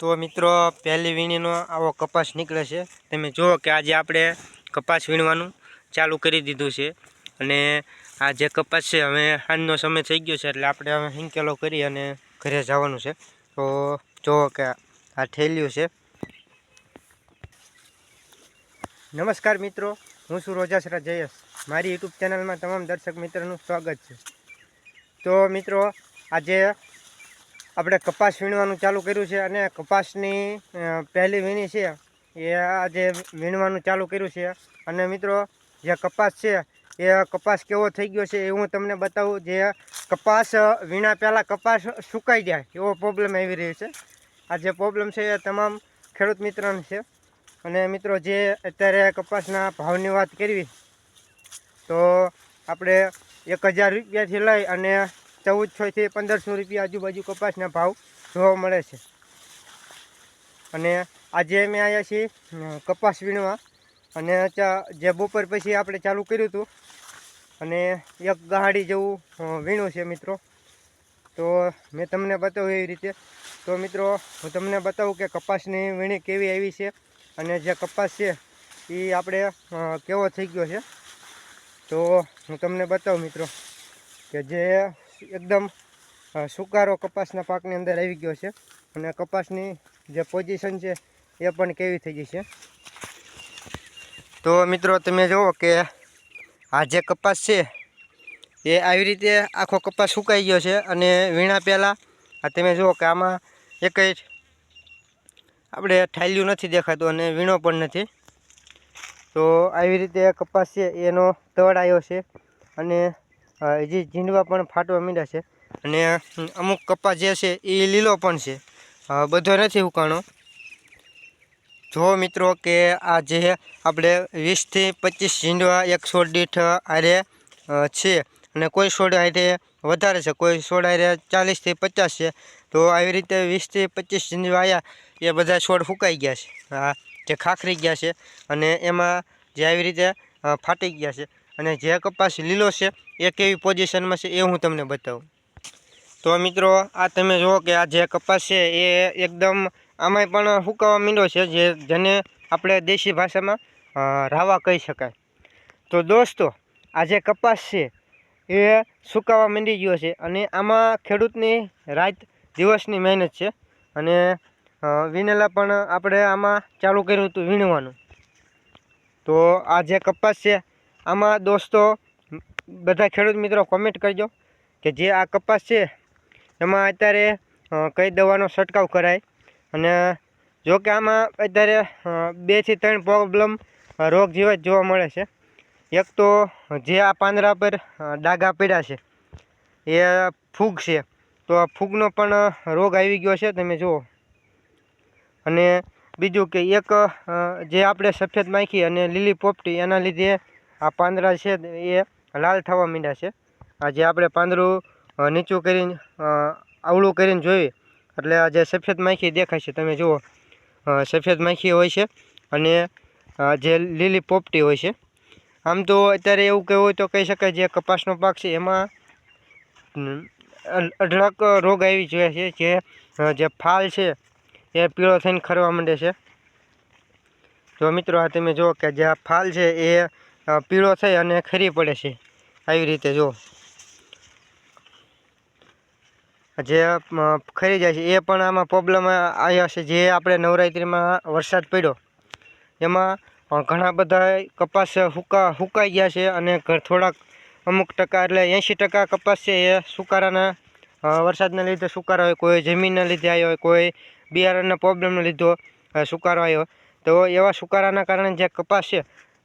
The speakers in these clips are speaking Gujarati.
તો મિત્રો, પહેલી વીણીનો આવો કપાસ નીકળે છે. તમે જુઓ કે આજે આપણે કપાસ વીણવાનું ચાલુ કરી દીધું છે. અને આ જે કપાસ છે, હવે સાંજનો સમય થઈ ગયો છે, એટલે આપણે હવે હિંકેલો કરી અને ઘરે જવાનું છે. તો જુઓ કે આ થેલ્યું છે. નમસ્કાર મિત્રો, હું છું રોજાસરા જયેશ. મારી યુટ્યુબ ચેનલમાં તમામ દર્શક મિત્રોનું સ્વાગત છે. તો મિત્રો, આજે આપણે કપાસ વીણવાનું ચાલુ કર્યું છે અને કપાસની પહેલી વીણી છે એ આજે વીણવાનું ચાલુ કર્યું છે. અને મિત્રો, જે કપાસ છે, એ કપાસ કેવો થઈ ગયો છે એ હું તમને બતાવું. જે કપાસ, વીણા પહેલાં કપાસ સુકાઈ જાય, એવો પ્રોબ્લેમ આવી રહ્યો છે. આ જે પ્રોબ્લેમ છે એ તમામ ખેડૂત મિત્રોને છે. અને મિત્રો, જે અત્યારે કપાસના ભાવની વાત કરવી, તો આપણે એક હજાર રૂપિયાથી લઈ અને ચૌદસોથી પંદરસો રૂપિયા આજુબાજુ કપાસના ભાવ જોવા મળે છે. અને આજે અમે આવ્યા છીએ કપાસ વીણવા. અને જે બપોર પછી આપણે ચાલુ કર્યું હતું, અને એક ગાડી જેવું વીણું છે મિત્રો. તો મેં તમને બતાવ્યું એવી રીતે. તો મિત્રો, હું તમને બતાવું કે કપાસની વીણી કેવી આવી છે અને જે કપાસ છે, એ આપણે કેવો થઈ ગયો છે. તો હું તમને બતાવું મિત્રો, કે જે એકદમ સુકારો કપાસના પાકની અંદર આવી ગયો છે. અને કપાસની જે પોઝિશન છે એ પણ કેવી થઈ ગઈ છે. તો મિત્રો તમે જુઓ કે આ જે કપાસ છે, એ આવી રીતે આખો કપાસ સુકાઈ ગયો છે. અને વીણા પહેલાં, આ તમે જુઓ કે આમાં એકઈ આપણે ઠાલ્યું નથી દેખાતું અને વીણો પણ નથી. તો આવી રીતે કપાસ છે, એનો તળ આવ્યો છે. અને હજી ઝીંડવા પણ ફાટવા માંડ્યા છે. અને અમુક કપ્પા જે છે, એ લીલો પણ છે. બધો નથી ઉકાણો. જો મિત્રો કે આ જે આપણે વીસથી પચીસ ઝીંડવા એક છોડ દીઠ આરે છે. અને કોઈ છોડ આરે વધારે છે, કોઈ છોડ આરે ચાલીસથી પચાસ છે. તો આવી રીતે વીસથી પચીસ ઝીંડવા આવ્યા એ બધા છોડ ફૂંકાઈ ગયા છે. જે ખાખરી ગયા છે અને એમાં જે આવી રીતે ફાટી ગયા છે. અને જે કપાસ લીલો છે, એ કેવી પોઝિશનમાં છે એ હું તમને બતાવું. તો મિત્રો, આ તમે જુઓ કે આ જે કપાસ છે, એ એકદમ આમાંય પણ સુકાવા માંડ્યો છે, જે જેને આપણે દેશી ભાષામાં રાવા કહી શકાય. તો દોસ્તો, આ જે કપાસ છે, એ સુકાવા માંડી ગયો છે અને આમાં ખેડૂતની રાત દિવસની મહેનત છે અને વીણેલા પણ આપણે આમાં ચાલુ કર્યું હતું વીણવાનું. તો આ જે કપાસ છે આમાં દોસ્તો, બધા ખેડૂત મિત્રો કોમેન્ટ કરજો કે જે આ કપાસ છે, એમાં અત્યારે કઈ દવાનો છંટકાવ કરાય? અને જો કે આમાં અત્યારે બેથી ત્રણ પ્રોબ્લેમ રોગ જેવા જોવા મળે છે. એક તો જે આ પાંદરા પર ડાઘા પડ્યા છે, એ ફૂગ છે. તો આ ફૂગનો પણ રોગ આવી ગયો છે, તમે જુઓ. અને બીજું કે એક જે આપણે સફેદ માખી અને લીલી પોપટી, એના લીધે આ પાંદડા છે એ લાલ થવા માંડ્યા છે. આ જે આપણે પાંદડું નીચું કરીને આવળું કરીને જોઈએ. એટલે આ જે સફેદ માખી દેખાય છે. તમે જુઓ સફેદ માખી હોય છે અને જે લીલી પોપટી હોય છે. આમ તો અત્યારે એવું કહેવું હોય તો કહી શકાય જે કપાસનો પાક છે એમાં અઢળક રોગ આવી જોઈએ છે. જે જે ફાલ છે એ પીળો થઈને ખરવા માંડે છે. જો મિત્રો આ તમે જુઓ કે જે આ ફાલ છે એ પીળો થઈ અને ખરી પડે છે. આવી રીતે જો. જે ખરી જાય છે, એ પણ આમાં પ્રોબ્લેમ આવ્યા છે. જે આપણે નવરાત્રિમાં વરસાદ પડ્યો, એમાં ઘણા બધા કપાસ હુકા, હુકાઈ ગયા છે અને થોડાક અમુક ટકા, એટલે એંશી ટકા કપાસ છે એ સુકારાના વરસાદના લીધે સુકારો હોય કોઈ જમીનના લીધે આવ્યો હોય, કોઈ બિયારણના પ્રોબ્લેમને લીધો સુકારો આવ્યો. તો એવા સુકારાના કારણે જે કપાસ છે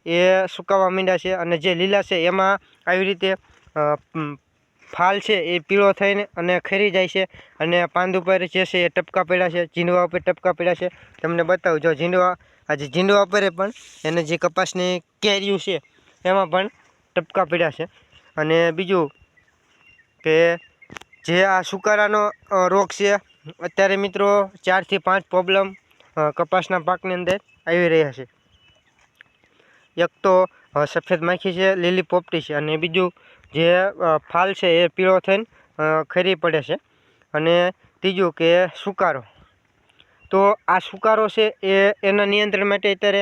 એ સુકાવા માંડ્યા છે અને જે લીલા છે એમાં આવી રીતે ફાલ છે એ પીળો થઈને અને ખરી જાય છે અને પાંદ ઉપર જે છે એ ટપકા પડ્યા છે, ઝીંડવા ઉપર ટપકા પડ્યા છે. તમને બતાવું, જો ઝીંડવા, આજે ઝીંડવા ઉપર પણ એને જે કપાસની કેરીયું છે એમાં પણ ટપકા પડ્યા છે. અને બીજું કે જે આ સુકારાનો રોગ છે, અત્યારે મિત્રો ચારથી પાંચ પ્રોબ્લેમ કપાસના પાકની અંદર આવી રહ્યા છે. એક તો સફેદ માખી છે, લીલી પોપટી છે અને બીજું જે ફાલ છે એ પીળો થઈને ખરી પડે છે. અને ત્રીજું કે સુકારો. તો આ સુકારો છે એ એના નિયંત્રણ માટે અત્યારે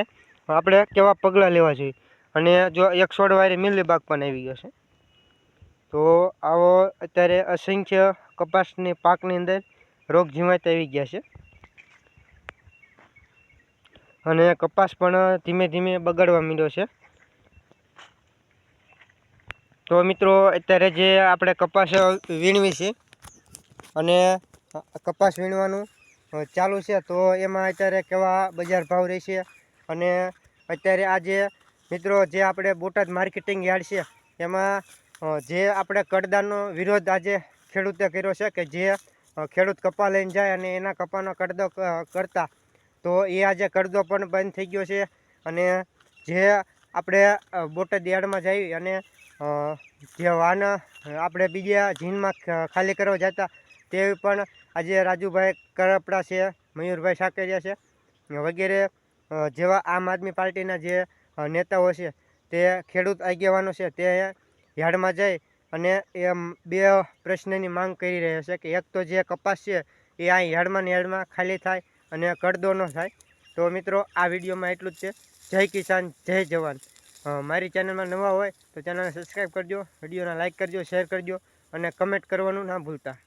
આપણે કેવા પગલાં લેવા જોઈએ? અને જો એક છોડ વારે મિલીબાગ પણ આવી ગયો છે. તો આવો અત્યારે અસંખ્ય કપાસની પાકની અંદર રોગ જીવાત આવી ગયા છે. અને કપાસ પણ ધીમે ધીમે બગાડવા માંડ્યો છે. તો મિત્રો, અત્યારે જે આપણે કપાસ વીણવી છે અને કપાસ વીણવાનું ચાલુ છે, તો એમાં અત્યારે કેવા બજાર ભાવ રહેશે અને અત્યારે આજે મિત્રો, જે આપણે બોટાદ માર્કેટિંગ યાર્ડ છે, એમાં જે આપણે કડદાનો વિરોધ આજે ખેડૂતે કર્યો છે કે જે ખેડૂત કપા લઈને જાય અને એના કપાનો કડદો કરતાં કરતા તો એ આજે કરદો પણ બંધ થઈ ગયો છે અને જે આપણે બોટાદ યાર્ડમાં જઈ અને જે વાહન આપણે બીજા જીનમાં ખાલી કરવા જતા તે પણ આજે રાજુભાઈ કરપડા છે, મયુરભાઈ સાકરિયા છે, વગેરે જેવા આમ આદમી પાર્ટીના જે નેતાઓ છે તે ખેડૂત આગેવાનો છે તે યાર્ડમાં જઈ અને એ બે પ્રશ્નની માંગ કરી રહ્યા છે કે એક તો જે કપાસ છે એ આ યાર્ડમાં ને યાર્ડમાં ખાલી થાય અને કડદો ન થાય. તો મિત્રો, આ વિડીયોમાં એટલું જ છે. જય કિસાન, જય જવાન. મારી ચેનલમાં નવા હોય તો ચેનલને સબસ્ક્રાઈબ કરજો, વિડીયોને લાઇક કરજો, શેર કરજો અને કમેન્ટ કરવાનું ના ભૂલતા.